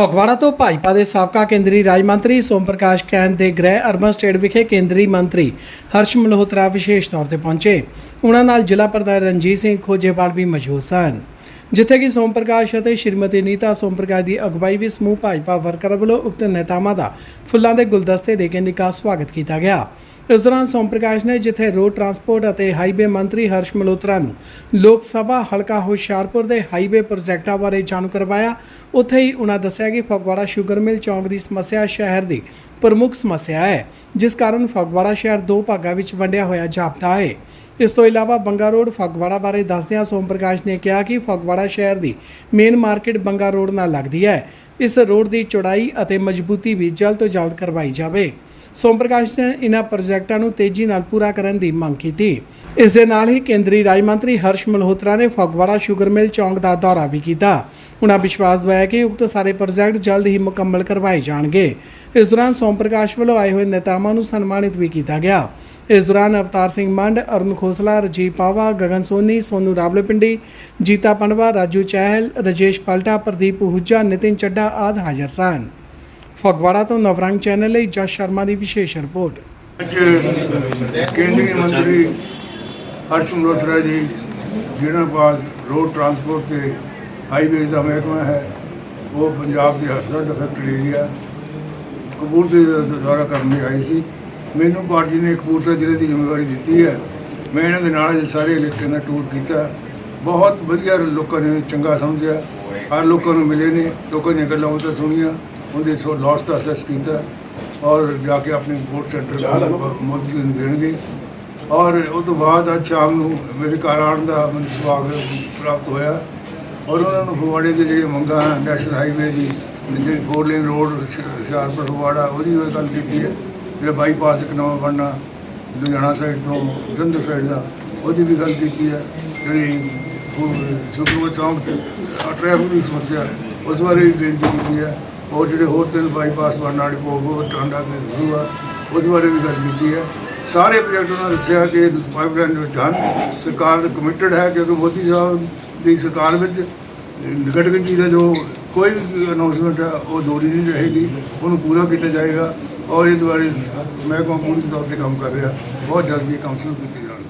ਫਗਵਾੜਾ ਤੋਂ ਭਾਜਪਾ ਦੇ ਸਾਬਕਾ ਕੇਂਦਰੀ ਰਾਜ ਮੰਤਰੀ ਸੋਮ ਪ੍ਰਕਾਸ਼ ਕੈਨ ਦੇ ਗ੍ਰਹਿ ਅਰਬਨ ਸਟੇਟ ਵਿਖੇ ਕੇਂਦਰੀ ਮੰਤਰੀ ਹਰਸ਼ ਮਲਹੋਤਰਾ ਵਿਸ਼ੇਸ਼ ਤੌਰ ਤੇ ਪਹੁੰਚੇ। ਉਹਨਾਂ ਨਾਲ ਜ਼ਿਲ੍ਹਾ ਪ੍ਰਧਾਨ ਰਣਜੀਤ ਸਿੰਘ ਖੋਜੇਵਾਲ ਵੀ ਮੌਜੂਦ ਸਨ। ਜਿੱਥੇ ਕਿ ਸੋਮ ਪ੍ਰਕਾਸ਼ ਅਤੇ ਸ਼੍ਰੀਮਤੀ ਨੀਤਾ ਸੋਮ ਪ੍ਰਕਾਸ਼ ਦੀ ਅਗਵਾਈ ਵਿੱਚ ਸਮੂਹ ਭਾਜਪਾ ਵਰਕਰਾਂ ਵੱਲੋਂ ਉਕਤ ਨੇਤਾਵਾਂ ਦਾ ਫੁੱਲਾਂ ਦੇ ਗੁਲਦਸਤੇ ਦੇ ਕੇ ਨਿੱਘਾ ਸਵਾਗਤ ਕੀਤਾ ਗਿਆ। ਇਸ ਦੌਰਾਨ ਸੋਮ ਪ੍ਰਕਾਸ਼ ਨੇ ਜਿੱਥੇ ਰੋਡ ਟਰਾਂਸਪੋਰਟ ਅਤੇ ਹਾਈਵੇ ਮੰਤਰੀ ਹਰਸ਼ ਮਲਹੋਤਰਾ ਨੂੰ ਲੋਕ ਸਭਾ ਹਲਕਾ ਹੁਸ਼ਿਆਰਪੁਰ ਦੇ ਹਾਈਵੇ ਪ੍ਰੋਜੈਕਟਾਂ ਬਾਰੇ ਜਾਣੂ ਕਰਵਾਇਆ, ਉੱਥੇ ਹੀ ਉਹਨਾਂ ਦੱਸਿਆ ਕਿ ਫਗਵਾੜਾ ਸ਼ੂਗਰ ਮਿਲ ਚੌਂਕ ਦੀ ਸਮੱਸਿਆ ਸ਼ਹਿਰ ਦੀ ਪ੍ਰਮੁੱਖ ਸਮੱਸਿਆ ਹੈ, ਜਿਸ ਕਾਰਨ ਫਗਵਾੜਾ ਸ਼ਹਿਰ ਦੋ ਭਾਗਾਂ ਵਿੱਚ ਵੰਡਿਆ ਹੋਇਆ ਜਾਪਦਾ ਹੈ। ਇਸ ਤੋਂ ਇਲਾਵਾ ਬੰਗਾ ਰੋਡ ਫਗਵਾੜਾ ਬਾਰੇ ਦੱਸਦਿਆਂ ਸੋਮ ਪ੍ਰਕਾਸ਼ ਨੇ ਕਿਹਾ ਕਿ ਫਗਵਾੜਾ ਸ਼ਹਿਰ ਦੀ ਮੇਨ ਮਾਰਕੀਟ ਬੰਗਾ ਰੋਡ ਨਾਲ ਲੱਗਦੀ ਹੈ। ਇਸ ਰੋਡ ਦੀ ਚੌੜਾਈ ਅਤੇ ਮਜ਼ਬੂਤੀ ਵੀ ਜਲਦ ਤੋਂ ਜਲਦ ਕਰਵਾਈ ਜਾਵੇ। ਸੋਮ ਪ੍ਰਕਾਸ਼ ਨੇ ਇਹਨਾਂ ਪ੍ਰੋਜੈਕਟਾਂ ਨੂੰ ਤੇਜ਼ੀ ਨਾਲ ਪੂਰਾ ਕਰਨ ਦੀ ਮੰਗ ਕੀਤੀ। ਇਸ ਦੇ ਨਾਲ ਹੀ ਕੇਂਦਰੀ ਰਾਜ ਮੰਤਰੀ ਹਰਸ਼ ਮਲਹੋਤਰਾ ਨੇ ਫਗਵਾੜਾ ਸ਼ੂਗਰ ਮਿਲ ਚੌਂਕ ਦਾ ਦੌਰਾ ਵੀ ਕੀਤਾ। ਉਹਨਾਂ ਵਿਸ਼ਵਾਸ ਦਵਾਇਆ ਕਿ ਉਕਤ ਸਾਰੇ ਪ੍ਰੋਜੈਕਟ ਜਲਦ ਹੀ ਮੁਕੰਮਲ ਕਰਵਾਏ ਜਾਣਗੇ। ਇਸ ਦੌਰਾਨ ਸੋਮ ਪ੍ਰਕਾਸ਼ ਵੱਲੋਂ ਆਏ ਹੋਏ ਨੇਤਾਵਾਂ ਨੂੰ ਸਨਮਾਨਿਤ ਵੀ ਕੀਤਾ ਗਿਆ। ਇਸ ਦੌਰਾਨ ਅਵਤਾਰ ਸਿੰਘ ਮੰਡ, ਅਰੁਣ ਖੋਸਲਾ, ਰਜੀਵ ਪਾਵਾ, ਗਗਨ ਸੋਨੀ, ਸੋਨੂ ਰਾਵਲਪਿੰਡੀ, ਜੀਤਾ ਪੰਡਵਾ, ਰਾਜੂ ਚਹਿਲ, ਰਜੇਸ਼ ਪਲਟਾ, ਪ੍ਰਦੀਪ ਹੁਜਾ, ਨਿਤਿਨ ਚੱਡਾ ਆਦਿ ਹਾਜ਼ਰ ਸਨ। ਫਗਵਾੜਾ ਤੋਂ ਨਵਰੰਗ ਚੈਨਲ ਲਈ ਜਸ ਸ਼ਰਮਾ ਦੀ ਵਿਸ਼ੇਸ਼ ਰਿਪੋਰਟ। ਅੱਜ ਕੇਂਦਰੀ ਮੰਤਰੀ ਹਰਸ਼ ਮਲਹੋਤਰਾ ਜੀ ਜਿਹਨਾਂ ਪਾਸ ਰੋਡ ਟਰਾਂਸਪੋਰਟ ਤੇ ਹਾਈਵੇਜ਼ ਦਾ ਮਹਿਕਮਾ ਹੈ, ਉਹ ਪੰਜਾਬ ਦੇ ਹਸਬੰਡ ਫੈਕਟਰੀ ਏਰੀਆ ਕਪੂਰਥਲੇ ਦਾ ਦੌਰਾ ਕਰਨ ਲਈ ਆਈ ਸੀ। ਮੈਨੂੰ ਪਾਰਟੀ ਨੇ ਕਪੂਰਥਲਾ ਜ਼ਿਲ੍ਹੇ ਦੀ ਜ਼ਿੰਮੇਵਾਰੀ ਦਿੱਤੀ ਹੈ। ਮੈਂ ਇਹਨਾਂ ਦੇ ਨਾਲ ਸਾਰੇ ਇਲਾਕੇ ਦਾ ਟੂਰ ਕੀਤਾ। ਬਹੁਤ ਵਧੀਆ ਲੋਕਾਂ ਨੇ ਚੰਗਾ ਸਮਝਿਆ। ਹਰ ਲੋਕਾਂ ਨੂੰ ਮਿਲੇ ਨੇ, ਲੋਕਾਂ ਦੀਆਂ ਗੱਲਾਂ ਉਹ ਤਾਂ ਸੁਣੀਆਂ। ਉਹਦੇ ਸੋ ਲਾਸ ਦਾ ਅਸੈਸ ਕੀਤਾ ਔਰ ਜਾ ਕੇ ਆਪਣੇ ਵੋਟ ਸੈਂਟਰ ਮੋਦੀ ਜੀ ਨੂੰ ਦੇਣਗੇ। ਔਰ ਉਹ ਤੋਂ ਬਾਅਦ ਅੱਜ ਸ਼ਾਮ ਨੂੰ ਮੇਰੇ ਘਰ ਆਉਣ ਦਾ ਮੈਨੂੰ ਸੁਭਾਗ ਪ੍ਰਾਪਤ ਹੋਇਆ। ਔਰ ਉਹਨਾਂ ਨੂੰ ਫਗਵਾੜੇ ਦੇ ਜਿਹੜੇ ਮੰਗਾਂ ਨੈਸ਼ਨਲ ਹਾਈਵੇ ਦੀ ਜਿਹੜੀ four lane road Hoshiarpur Phagwara ਉਹਦੀ ਉਹ ਗੱਲ ਕੀਤੀ ਹੈ। ਜਿਹੜਾ ਬਾਈਪਾਸ ਇੱਕ ਨਵਾਂ ਬਣਨਾ ਲੁਧਿਆਣਾ ਸਾਈਡ ਤੋਂ ਜੰਦਰ ਸਾਈਡ ਦਾ ਉਹਦੀ ਵੀ ਗੱਲ ਕੀਤੀ ਹੈ। ਜਿਹੜੀ ਸੁਪਰਮੋਟ ਚੌਂਕ ਟ੍ਰੈਫਿਕ ਦੀ ਸਮੱਸਿਆ ਉਸ ਬਾਰੇ ਵੀ ਬੇਨਤੀ ਕੀਤੀ ਹੈ। ਔਰ ਜਿਹੜੇ ਹੋਰ ਤਿੰਨ ਬਾਈਪਾਸ ਬਣਨਾ ਵਾਲੇ ਪੋਗੋ ਟਾਂਡਾ ਤੇ ਆ। ਉਸ ਬਾਰੇ ਵੀ ਗੱਲ ਕੀਤੀ ਹੈ। ਸਾਰੇ ਪ੍ਰੋਜੈਕਟ ਉਹਨਾਂ ਨੇ ਦੱਸਿਆ ਕਿ ਪਾਈਪਲਾਈਨ ਦੇ ਵਿੱਚ ਹਨ। ਸਰਕਾਰ ਕਮਿਟਡ ਹੈ ਕਿਉਂਕਿ ਮੋਦੀ ਸਾਹਿਬ ਦੀ ਸਰਕਾਰ ਵਿੱਚ ਗਠਗੰਜੀ ਦਾ ਜੋ ਕੋਈ ਵੀ ਅਨਾਉਂਸਮੈਂਟ ਹੈ, ਉਹ ਦੂਰੀ ਨਹੀਂ ਰਹੇਗੀ। ਉਹਨੂੰ ਪੂਰਾ ਕੀਤਾ ਜਾਏਗਾ। ਔਰ ਇਹ ਦੁਆਰੇ ਮਹਿਕਮਾ ਪੂਰੀ ਤੌਰ ਤੇ ਕੰਮ ਕਰ ਰਿਹਾ। ਬਹੁਤ ਜਲਦੀ ਕੰਮ ਸ਼ੁਰੂ ਕੀਤੇ ਜਾਣਗੇ।